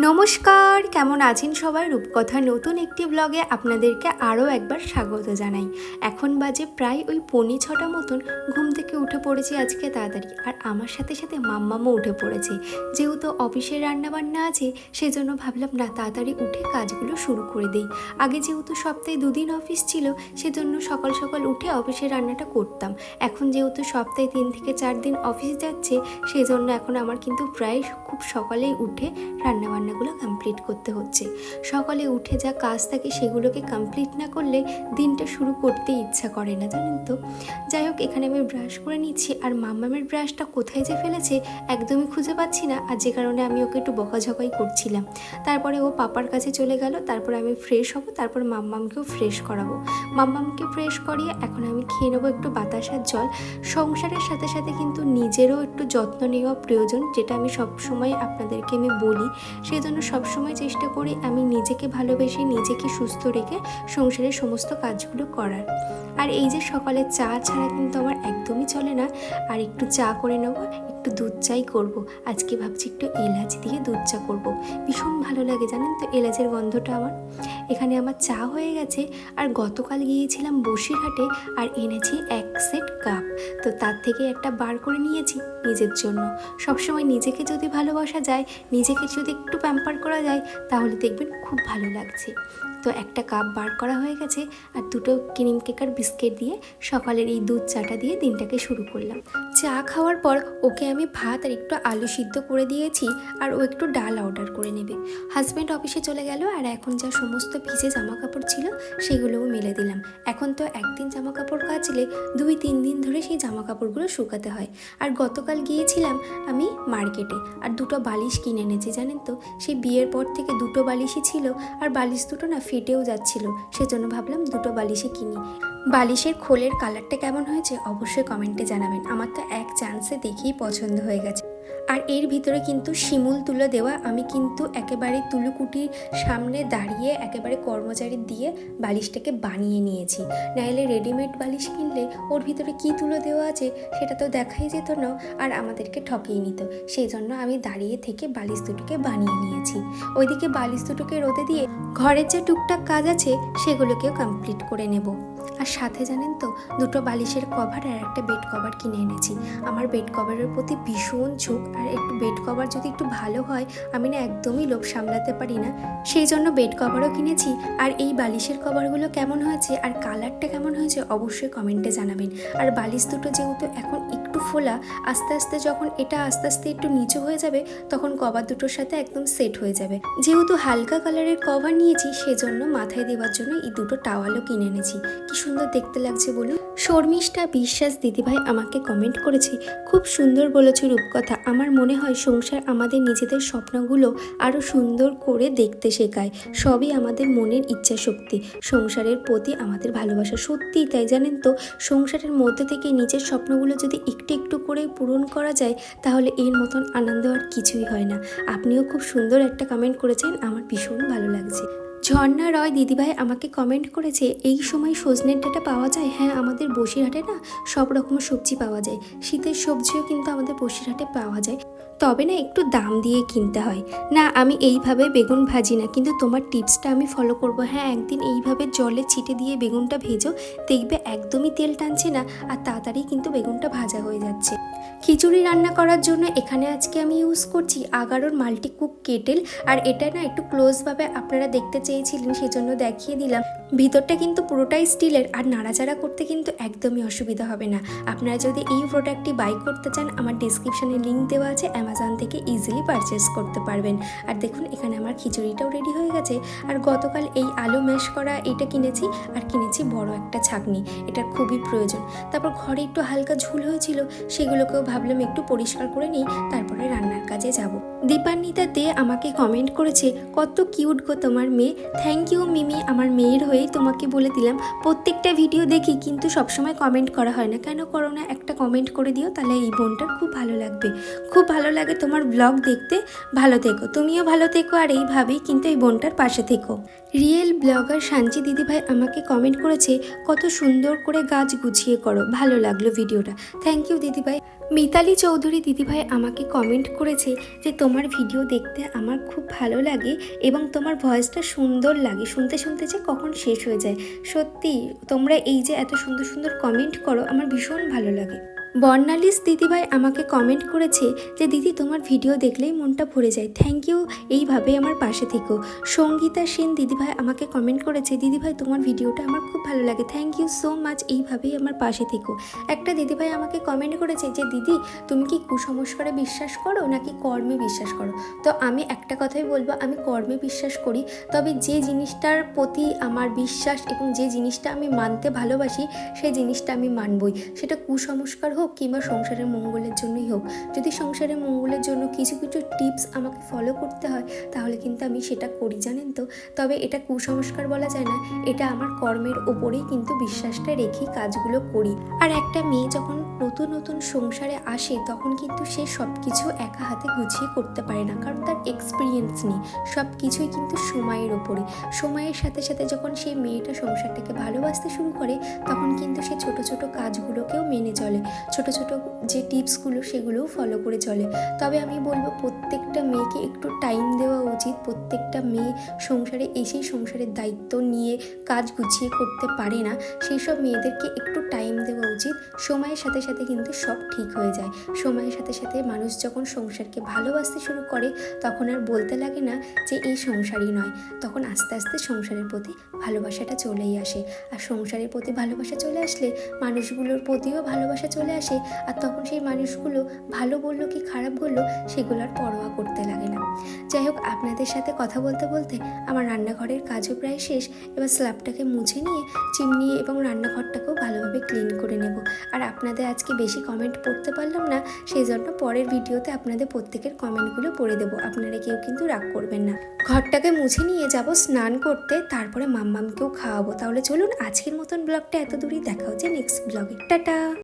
নমস্কার, কেমন আছেন সবাই? রূপকথার নতুন একটি ব্লগে আপনাদেরকে আরও একবার স্বাগত জানাই। এখন বাজে প্রায় ওই পনি ছটা মতন, ঘুম থেকে উঠে পড়েছি আজকে তাড়াতাড়ি। আর আমার সাথে সাথে মাম্মামও উঠে পড়েছে। যেহেতু অফিসের রান্নাবান্না আছে, সেজন্য ভাবলাম, না, তাড়াতাড়ি উঠে কাজগুলো শুরু করে দিই। আগে যেহেতু সপ্তাহে দুদিন অফিস ছিল, সেজন্য সকাল সকাল উঠে অফিসের রান্নাটা করতাম। এখন যেহেতু সপ্তাহে তিন থেকে চার দিন অফিস যাচ্ছে, সেজন্য এখন আমার কিন্তু প্রায় খুব সকালেই উঠে রান্নাবান্নাগুলো কমপ্লিট করতে হচ্ছে। সকালে উঠে যা কাজ থাকে সেগুলোকে কমপ্লিট না করলে দিনটা শুরু করতে ইচ্ছা করে না, জানেন তো? যাই হোক, এখানে আমি ব্রাশ করে নিচ্ছি। আর মাম্মামের ব্রাশটা কোথায় যে ফেলেছে একদমই খুঁজে পাচ্ছি না। আর যে কারণে আমি ওকে একটু বকাঝকাই করছিলাম। তারপরে ও পাপার কাছে চলে গেল। তারপরে আমি ফ্রেশ হব। তারপর মাম্মামকেও ফ্রেশ করাবো। মাম্মামকে ফ্রেশ করিয়ে এখন আমি খেয়ে নেব একটু বাতাসার জল। সংসারের সাথে সাথে কিন্তু নিজেরও একটু যত্ন নেওয়া প্রয়োজন, যেটা আমি সবসময় আপনাদেরকে আমি বলি। সেই জন্য সবসময় চেষ্টা করি আমি নিজেকে ভালোবেসে নিজেকে সুস্থ রেখে সংসারের সমস্ত কাজগুলো করার। আর এই যে সকালে চা ছাড়া কিন্তু আমার একদমই চলে না। আর একটু চা করে নেব, একটু দুধ চাই করব। আজকে ভাবছি একটু এলাচ দিয়ে দুধ চা করব। ভীষণ ভালো লাগে জানেন তো এলাচের গন্ধটা আমার। এখানে আমার চা হয়ে গেছে, আর গতকাল গিয়েছিলাম বসিরহাটে আর এনেছি এক সেট কাপ। তো তার থেকে একটা বার করে নিয়েছি নিজের জন্য। সবসময় নিজেকে যদি ভালোবাসা যায়, নিজেকে যদি একটু প্যাম্পার করা যায়, তাহলে দেখবেন খুব ভালো লাগছে। তো একটা কাপ বার করা হয়ে গেছে, আর দুটো ক্রিম কেকার বিস্কিট দিয়ে সকালের এই দুধ চাটা দিয়ে দিনটাকে শুরু করলাম। চা খাওয়ার পর ওকে আমি ভাত আর একটু আলু সিদ্ধ করে দিয়েছি, আর ও একটু ডাল অর্ডার করে নেবে। হাজব্যান্ড অফিসে চলে গেল, আর এখন যা সমস্ত ভিজে জামা কাপড় ছিল, সেগুলোও মেলে দিলাম। এখন তো একদিন জামা কাপড় কাচলে দুই, তিন দিন ধরে সেই জামা কাপড়গুলো শুকাতে হয়। আর গতকাল গিয়েছিলাম আমি মার্কেটে আর দুটো বালিশ কিনে এনেছি, জানেন তো? সেই বিয়ের পর থেকে দুটো বালিশই ছিল আর বালিশ দুটো না ফেটেও যাচ্ছিল। সেজন্য ভাবলাম দুটো বালিশে কিনি। বালিশের খোলের কালারটা কেমন হয়েছে অবশ্যই কমেন্টে জানাবেন। আমার তো এক চান্সে দেখেই পছন্দ হয়ে গেছে। আর এর ভিতরে কিন্তু শিমুল তুলো দেওয়া। আমি কিন্তু একেবারে তুলুকুটির সামনে দাঁড়িয়ে একেবারে কর্মচারী দিয়ে বালিশটাকে বানিয়ে নিয়েছি। নাইলে রেডিমেড বালিশ কিনলে ওর ভিতরে কি তুলো দেওয়া আছে সেটা তো দেখাই যেত না আর আমাদেরকে ঠকিয়ে নিত। সেই জন্য আমি দাঁড়িয়ে থেকে বালিশ দুটোকে বানিয়ে নিয়েছি। ওইদিকে বালিশ দুটোকে রোদে দিয়ে ঘরের যে টুকটাক কাজ আছে সেগুলোকেও কমপ্লিট করে নেব। আর সাথে জানেন তো, দুটো বালিশের কভার আর একটা বেড কভার কিনে এনেছি। আমার বেড কভারের প্রতি ভীষণ ঝোঁক আর একটু বেড কভার যদি একটু ভালো হয়, আমি না একদমই লোভ সামলাতে পারি না। সেই জন্য বেড কভারও কিনেছি। আর এই বালিশের কভারগুলো কেমন হয়েছে আর কালারটা কেমন হয়েছে অবশ্যই কমেন্টে জানাবেন। আর বালিশ দুটো যেহেতু এখন একটু ফোলা, আস্তে আস্তে যখন এটা আস্তে আস্তে একটু নিচু হয়ে যাবে, তখন কভার দুটোর সাথে একদম সেট হয়ে যাবে। যেহেতু হালকা কালারের কভার নিয়েছি, সেজন্য মাথায় দেওয়ার জন্য এই দুটো টাওয়ালও কিনে এনেছি। কি সুন্দর দেখতে লাগছে বলুন। শর্মিষ্ঠা বিশ্বাস দিদিভাই আমাকে কমেন্ট করেছে, খুব সুন্দর বলেছে রূপকথা। আমার মনে হয় সংসার আমাদের নিজেদের স্বপ্নগুলো আরও সুন্দর করে দেখতে শেখায়। সবই আমাদের মনের ইচ্ছা শক্তি। সংসারের প্রতি আমাদের ভালোবাসা সত্যিই, তাই জানেন তো? সংসারের মধ্যে থেকে নিজের স্বপ্নগুলো যদি একটু একটু করে পূরণ করা যায়, তাহলে এর মতন আনন্দ আর কিছুই হয় না। আপনিও খুব সুন্দর একটা কমেন্ট করেছেন, আমার ভীষণ ভালো লাগছে। ঝর্ণা রয় দিদিভাই আমাকে কমেন্ট করেছে, এই সময় সজনের ডাটা পাওয়া যায়? হ্যাঁ আমাদের বসিরহাটে না সব রকমের সবজি পাওয়া যায়। শীতের সবজিও কিন্তু আমাদের বসিরহাটে পাওয়া যায়। তবে না একটু দাম দিয়ে কিনতে হয়। না, আমি এইভাবে বেগুন ভাজি না, কিন্তু তোমার টিপসটা আমি ফলো করব। হ্যাঁ একদিন এইভাবে জলে ছিটে দিয়ে বেগুনটা ভেজো, দেখবে একদমই তেল টানছে না, আর তাড়াতাড়ি কিন্তু বেগুনটা ভাজা হয়ে যাচ্ছে। খিচুড়ি রান্না করার জন্য এখানে আজকে আমি ইউজ করছি আগারোর মাল্টি কুক কেটেল আর এটা না একটু ক্লোজভাবে আপনারা দেখতে চেয়েছিলেন, সেজন্য দেখিয়ে দিলাম। ভিতরটা কিন্তু পুরোটাই স্টিলের, আর নাড়াচাড়া করতে কিন্তু একদমই অসুবিধা হবে না। আপনারা যদি এই প্রোডাক্টটি বাই করতে চান, আমার ডিসক্রিপশানে লিঙ্ক দেওয়া আছে অ্যামাজন থেকে ইজিলি পারচেস করতে পারবেন। আর দেখুন, এখানে আমার খিচুড়িটাও রেডি হয়ে গেছে। আর গতকাল এই আলু ম্যাশ করা এটা কিনেছি, আর কিনেছি বড় একটা ছাকনি। এটা খুবই প্রয়োজন। তারপর ঘরে একটু হালকা ঝুল হয়েছিল, সেগুলোকেও ভাবলাম একটু পরিষ্কার করে নিই, তারপরে রান্নার কাজে যাব। দীপান্বিতা দে আমাকে কমেন্ট করেছে, কত কিউট গো তোমার মেয়ে। থ্যাংক ইউ মিমি, আমার মেয়ের হয়েই তোমাকে বলে দিলাম। প্রত্যেকটা ভিডিও দেখি, কিন্তু সবসময় কমেন্ট করা হয় না। কেন করো না? একটা কমেন্ট করে দিও, তাহলে এই বোনটার খুব ভালো লাগবে। খুব ভালো লাগে তোমার ব্লগ দেখতে ভালো থেকো। তুমিও ভালো থেকো আর এইভাবেই কিন্তু এই বোনটার পাশে থেকো। রিয়েল ব্লগার সাঞ্চি দিদিভাই আমাকে কমেন্ট করেছে, কত সুন্দর করে গাছ গুছিয়ে করো, ভালো লাগল ভিডিওটা। থ্যাংক ইউ দিদিভাই। মিতালি চৌধুরী দিদিভাই আমাকে কমেন্ট করেছে যে, তোমার ভিডিও দেখতে আমার খুব ভালো লাগে এবং তোমার ভয়েসটা সুন্দর লাগে। শুনতে শুনতে যে কখন শেষ হয়ে যায়। সত্যি, তোমরা এই যে এত সুন্দর সুন্দর কমেন্ট করো, আমার ভীষণ ভালো লাগে। বর্ণালিস দিদিভাই আমাকে কমেন্ট করেছে যে, দিদি, তোমার ভিডিও দেখলেই মনটা ভরে যায়। থ্যাংক ইউ এইভাবে আমার পাশে থেকো। সঙ্গীতা সেন দিদিভাই আমাকে কমেন্ট করেছে, দিদিভাই, তোমার ভিডিওটা আমার খুব ভালো লাগে। থ্যাংক ইউ সো মাচ এইভাবেই আমার পাশে থেকো। একটা দিদিভাই আমাকে কমেন্ট করেছে যে, দিদি, তুমি কি কুসংস্কারে বিশ্বাস করো নাকি কর্মে বিশ্বাস করো? তো আমি একটা কথাই বলব, আমি কর্মে বিশ্বাস করি। তবে যে জিনিসটার প্রতি আমার বিশ্বাস এবং যে জিনিসটা আমি মানতে ভালোবাসি, সেই জিনিসটা আমি মানবই। সেটা কুসংস্কার হোক কিংবা সংসারের মঙ্গলের জন্যই হোক, যদি সংসারের মঙ্গলের জন্য কিছু কিছু টিপস আমাকে ফলো করতে হয়, তাহলে কিন্তু আমি সেটা করি, জানেন তো? তবে এটা কুসংস্কার বলা যায় না, এটা আমার কর্মের ওপরেই কিন্তু বিশ্বাসটা রেখেই কাজগুলো করি। আর একটা মেয়ে যখন নতুন নতুন সংসারে আসে, তখন কিন্তু সে সব কিছু একা হাতে গুছিয়ে করতে পারে না, কারণ তার এক্সপিরিয়েন্স নেই। সব কিছুই কিন্তু সময়ের ওপরে সময়ের সাথে সাথে যখন সেই মেয়েটা সংসারটাকে ভালোবাসতে শুরু করে, তখন কিন্তু সে ছোট ছোট কাজগুলোকেও মেনে চলে। ছোট ছোট যে টিপসগুলো সেগুলোও ফলো করে চলে। তবে আমি বলব প্রত্যেকটা মেয়েকে একটু টাইম দেওয়া উচিত। প্রত্যেকটা মেয়ে সংসারে এসেই সংসারের দায়িত্ব নিয়ে কাজ গুছিয়ে করতে পারে না। সেই সব মেয়েদেরকে একটু টাইম দেওয়া উচিত। সময়ের সাথে সাথে কিন্তু সব ঠিক হয়ে যায়। সময়ের সাথে সাথে মানুষ যখন সংসারকে ভালোবাসতে শুরু করে, তখন আর বলতে লাগে না যে এই সংসারই নয়। তখন আস্তে আস্তে সংসারের প্রতি ভালোবাসাটা চলেই আসে। আর সংসারের প্রতি ভালোবাসা চলে আসলে মানুষগুলোর প্রতিও ভালোবাসা চলে আসে, আর তখন সেই মানুষগুলো ভালো বলল কি খারাপ বলল, সেগুলো আর পরোয়া করতে লাগে না। যাই হোক, আপনাদের সাথে কথা বলতে বলতে আমার রান্নাঘরের কাজও প্রায় শেষ। এবার স্ল্যাবটাকে মুছে নিয়ে, চিমনি এবং রান্নাঘরটাকেও ভালোভাবে ক্লিন করে নেব। আর আপনাদের আজকে বেশি কমেন্ট পড়তে পারলাম না, সেই জন্য পরের ভিডিওতে আপনাদের প্রত্যেকের কমেন্টগুলো পড়ে দেবো। আপনারা কেউ কিন্তু রাগ করবেন না। ঘরটাকে মুছে নিয়ে যাব স্নান করতে, তারপরে মাম্মামকেও খাওয়াবো। তাহলে চলুন আজকের মতন ব্লগটা এত দূরই দেখা হচ্ছে নেক্সট ব্লগে টাটা!